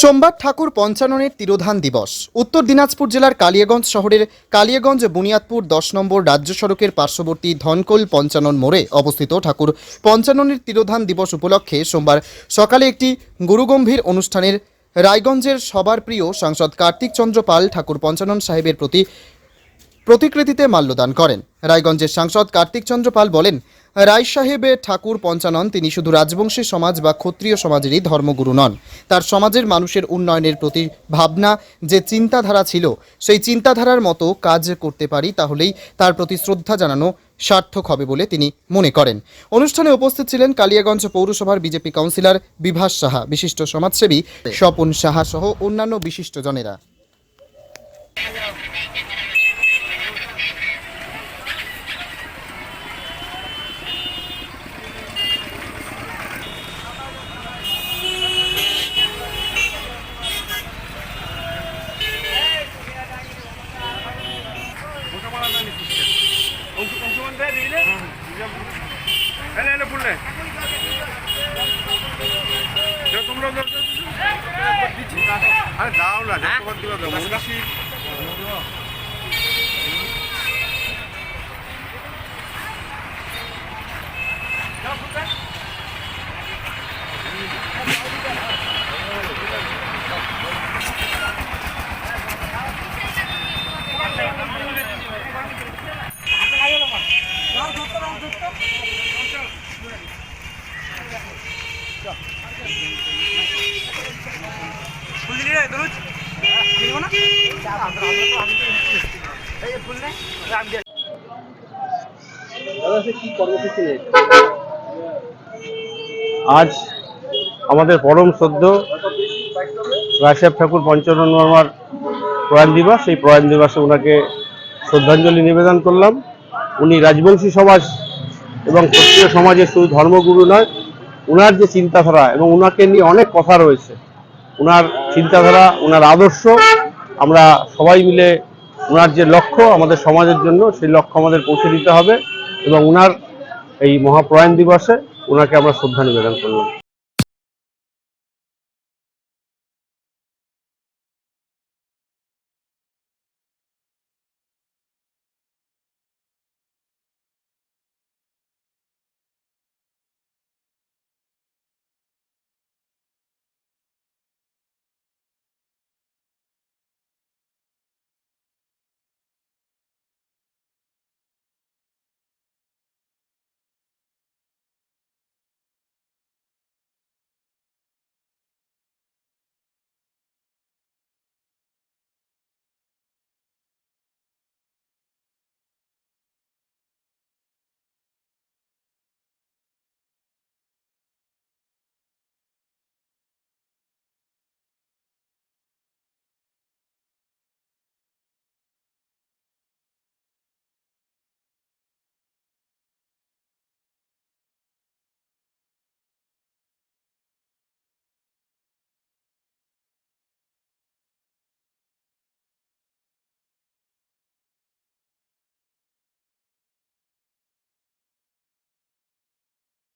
সোমবার ঠাকুর পঞ্চাননের তিরোধান দিবস। উত্তর দিনাজপুর জেলার কালিয়াগঞ্জ শহরের কালিয়াগঞ্জ বুনিয়াদপুর দশ নম্বর রাজ্য সড়কের পার্শ্ববর্তী ধনকোল পঞ্চানন মোড়ে অবস্থিত ঠাকুর পঞ্চাননের তিরোধান দিবস উপলক্ষে সোমবার সকালে একটি গুরুগম্ভীর অনুষ্ঠানের রায়গঞ্জের সবার প্রিয় সাংসদ কার্তিক চন্দ্র পাল ঠাকুর পঞ্চানন সাহেবের প্রতি প্রতিকৃতিতে মাল্যদান করেন। রায়গঞ্জের সাংসদ কার্তিক চন্দ্র পাল বলেন রায় সাহেবের ঠাকুর পঞ্চানন, তিনি শুধু রাজবংশী সমাজ বা ক্ষত্রিয় সমাজেরই ধর্মগুরু নন। তার সমাজের মানুষের উন্নয়নের প্রতি ভাবনা, যে চিন্তাধারা ছিল, সেই চিন্তাধারার মতো কাজ করতে পারি, তাহলেই তার প্রতি শ্রদ্ধা জানানো সার্থক হবে বলে তিনি মনে করেন। অনুষ্ঠানে উপস্থিত ছিলেন কালিয়াগঞ্জ পৌরসভার বিজেপি কাউন্সিলর বিভাস সাহা, বিশিষ্ট সমাজসেবী স্বপন সাহা সহ অন্যান্য বিশিষ্টজনেরা আরে দাও না যতবার দিবা দাও মনীষী আজ আমাদের পরম শ্রদ্ধ রায়সাহেব ঠাকুর পঞ্চানন বর্মার প্রয়াণ দিবস। এই প্রয়াণ দিবসে ওনাকে শ্রদ্ধাঞ্জলি নিবেদন করলাম। উনি রাজবংশী সমাজ এবং ক্ষত্রিয় সমাজের শুধু ধর্মগুরু নয় ওনার যে চিন্তাধারা এবং ওনাকে নিয়ে অনেক কথা রয়েছে ওনার চিন্তাধারা ওনার আদর্শ আমরা সবাই মিলে ওনার যে লক্ষ্য আমাদের সমাজের জন্য, সেই লক্ষ্য আমাদের পৌঁছে দিতে হবে এবং ওনার এই মহাপ্রয়াণ দিবসে ওনাকে আমরা শ্রদ্ধা নিবেদন করলাম।